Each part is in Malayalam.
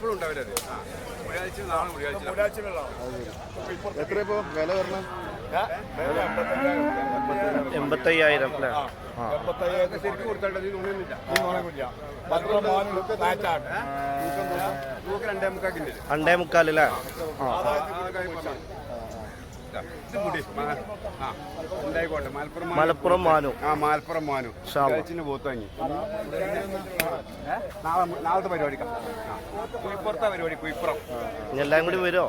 എപ്പോഴും ഉണ്ടാവില്ലത് എത്ര ഇപ്പോ വില വരണം? എൺപത്തയ്യായിരം അല്ലേ? ശരിക്കും രണ്ടേ മുക്കാൽ രണ്ടേ മുക്കാലല്ലേ ആ. ഉണ്ടായിക്കോട്ടെ മലപ്പുറം മാനു. മലപ്പുറം മാനു. ആ മലപ്പുറം മാനു. കഴിച്ചിന് പോത്ത് വാങ്ങി. ഏ? നാളെ നാളത്തെ പരിപാടിക്കാം കുയിപ്പുറത്തെ പരിപാടി കുയിപ്പുറം എല്ലാം കൂടി വരുമോ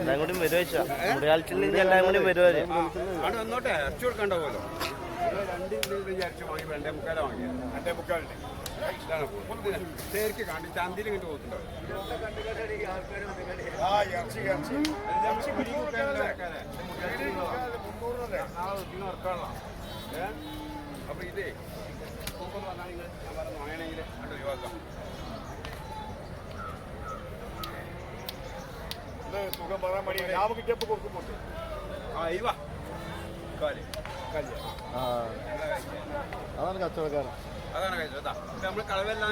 എല്ലാം കൂടി വരുമോ ചോദിച്ചാൽ മുടിയാഴ്ചയിൽ എല്ലാം കൂടി വരുമോ വന്നോട്ടെ കൊടുക്കണ്ട കൊടുക്കണ്ടാവുമല്ലോ രണ്ട് കിലോ വിചാരിച്ച് വാങ്ങി രണ്ടേ മുക്കാല വാങ്ങി രണ്ടേ മുക്കാലുണ്ട്. ഇതാണ് പോകുന്നത്. ശരിക്ക് കണ്ടി ചന്തിയിൽ ഇങ്ങോട്ട് പോകുന്നുണ്ടാവും അപ്പൊ ഇതേ ഒഴിവാക്കാം. ആ ഇവ. ആ. അതാണ് കച്ചവടക്കാരൻ. അതാണ് കഴിച്ചത് നമ്മൾ കളവെല്ലാം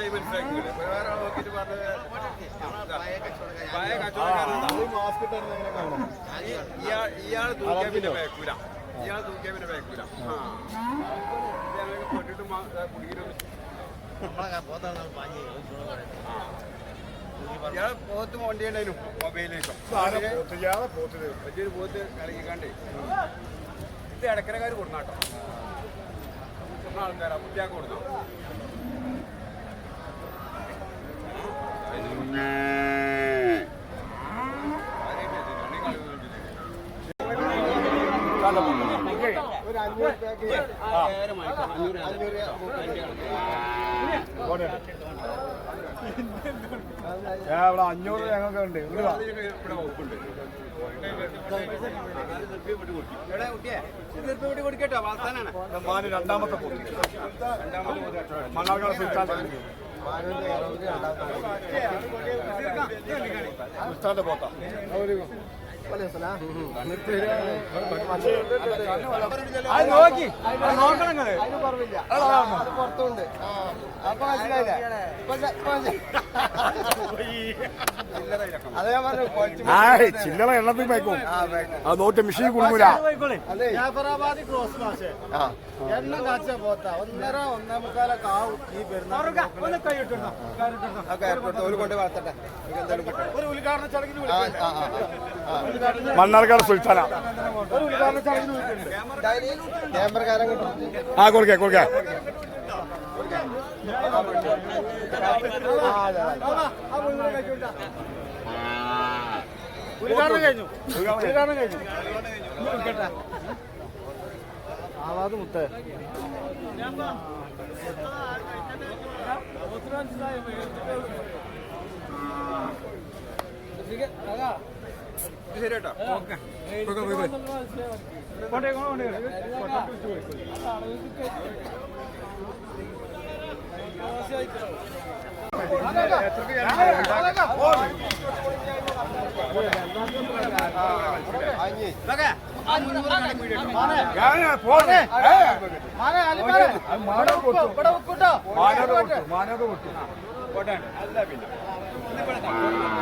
വേറെ നോക്കിയിട്ട് പറഞ്ഞത്. പഴയ ഇയാൾ ഇയാൾ പിന്നെ വേക്കൂല ഇയാൾ പിന്നെ വേക്കൂല ഞങ്ങൾക്ക് പെട്ടിട്ട് കുടുങ്ങിയിട്ട് ഇയാൾ പോത്ത് മോണ്ടിയുണ്ടായിരുന്നു മൊബൈലിലേക്കും വലിയൊരു പോത്ത് കളിക്കാണ്ടേ ഇത് ഇടക്കരക്കാർ കൊടുന്നാട്ടോ കേട്ടോ. ആൾക്കാരാ കുട്ടിയാക്ക് കൊടുത്തു. ഒരു അഞ്ഞൂറ് അഞ്ഞൂറ് ഉണ്ട് ഇവിടെ അഞ്ഞൂറ് ഞങ്ങൾക്ക് ഉണ്ട്. രണ്ടാമത്തെ പോത്ത. നോക്കി. നോക്കണം പുറത്തുണ്ട് അപ്പൊ മനസ്സിലായില്ലേ അതേ പറഞ്ഞു കൊച്ചു ചില്ലറ എണ്ണത്തിൽ വയ്ക്കും അത് നോട്ട് മിഷീൻ കുടുങ്ങൂല. ജാഫറാബാദി ക്രോസ് മാഷ് എണ്ണം കാച്ച പോത്ത ഒന്നര ഒന്നേ മുക്കാലൊക്കെ ആവും ഈ പെരുന്നാൾ ഒരു കൊണ്ട് വളർത്തട്ടെ ഒരു ഉദ്ഘാടന ചടങ്ങിന് മണ്ണാർക്കാട് സുൽത്താന. ആ കൊടുക്കേ കൊടുക്കേ. ഉദ്ഘാടനം കഴിഞ്ഞു ആവാത് മുത്തേ ശരി കേട്ടോ ഓക്കെ. അല്ല പിന്നെ വില പറയുന്നത് എൺപത്തഞ്ച് എത്ര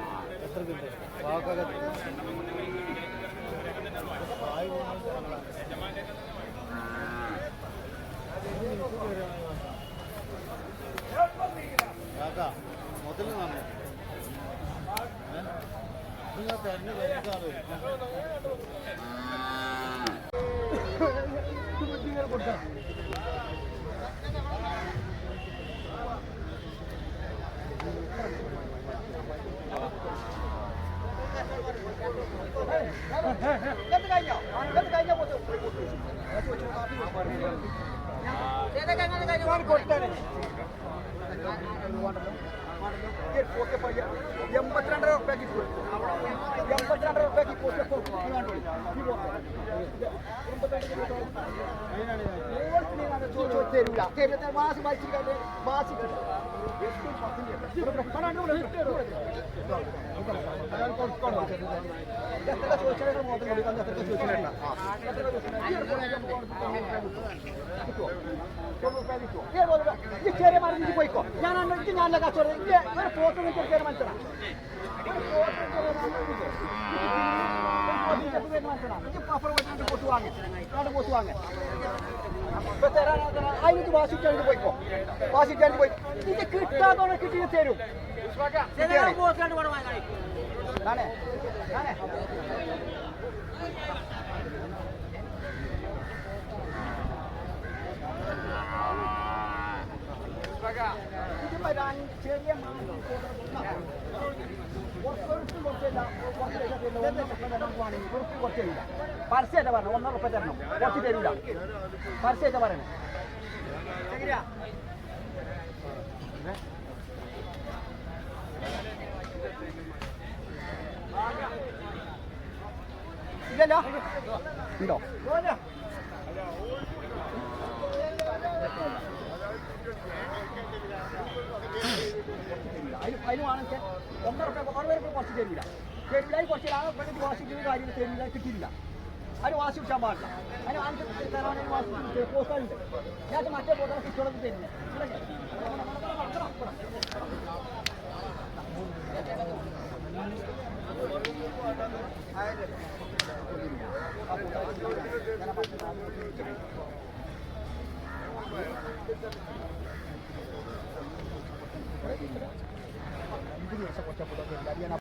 മുതൽ നന്ദി നിങ്ങൾ തെരഞ്ഞു ಕೊಡ್ತಾನೆ ಎಂಬತ್ತೆರಡರ ರೂಪಾಯಿ ಎಂಬತ್ತೆರಡರ ರೂಪಾಯಿ ಎಂಬತ್ತೆರಡು ಮಾಸ ಬಾಯ್ಸಿಗೆ ಮಾಸಿಗೆ ചോദിച്ചാലും ചെറിയ മരുന്ന് പോയിക്കോ ഞാൻ അന്നിട്ട് ഞാൻ കച്ചവടം മനുഷ്യനാ ഒരു പോത്ത് വാങ്ങി ഇപ്പൊ തരാൻ അതിലേക്ക് വാശിച്ചാണ്ട് പോയിക്കോ വാശിച്ചാണ്ട് പോയി ഇത് കിട്ടാത്തോടെ കിട്ടി തരും ചെറിയ പരസ്യമായിട്ടാ പറഞ്ഞു ഒന്നര ഉറപ്പ് തരണം കുറച്ച് തരൂല പരസ്യമായിട്ടാ പറയണേ ഇല്ലല്ലോ. ഉണ്ടോ? അതിന് വേണമെങ്കിൽ ഒന്നര പേർക്ക് കുറച്ച് തരില്ല. തരില്ല കുറച്ച് ആ പെണ്ണിട്ട് വാശിക്കുന്ന കാര്യം തരില്ല കിട്ടിയില്ല അതിന് വാശി വിട്ടാൻ പാടില്ല. അതിന് വാങ്ങിച്ച് തരാണെങ്കിൽ വാശി പോസ്റ്റുണ്ട് ഞാൻ മറ്റേ പോസ്റ്റാണ് കിട്ടുള്ളത് തരില്ല Ini yang saya kocok-kocokin